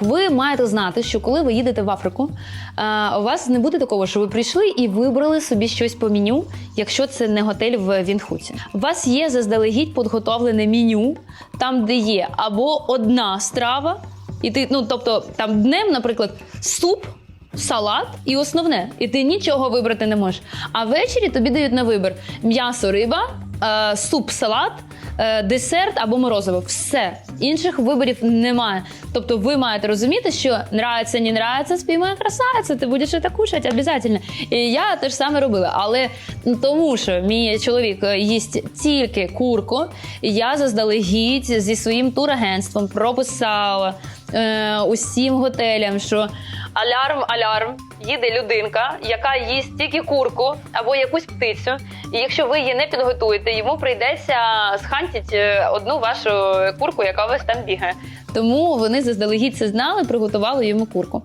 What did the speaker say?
Ви маєте знати, що коли ви їдете в Африку, е, у вас не буде такого, що ви прийшли і вибрали собі щось по меню, якщо це не готель в Вінхуці. У вас є заздалегідь підготовлене меню, там, де є або одна страва, і ти, ну тобто, там днем, наприклад, суп. Салат і основне, і ти нічого вибрати не можеш. А ввечері тобі дають на вибір м'ясо, риба, е, суп, салат, е, десерт або морозиво. Все інших виборів немає. Тобто, ви маєте розуміти, що нравиться, не нравиться, спіймає красавиця, ти будеш це кушати обов'язково. І я те ж саме робила. Але тому, що мій чоловік їсть тільки курку, я заздалегідь зі своїм турагентством прописала е, усім готелям, що алярм, алярм, їде людинка, яка їсть тільки курку або якусь птицю. І якщо ви її не підготуєте, йому прийдеться схантити одну вашу курку, яка у вас там бігає. Тому вони заздалегідь це знали, приготували йому курку.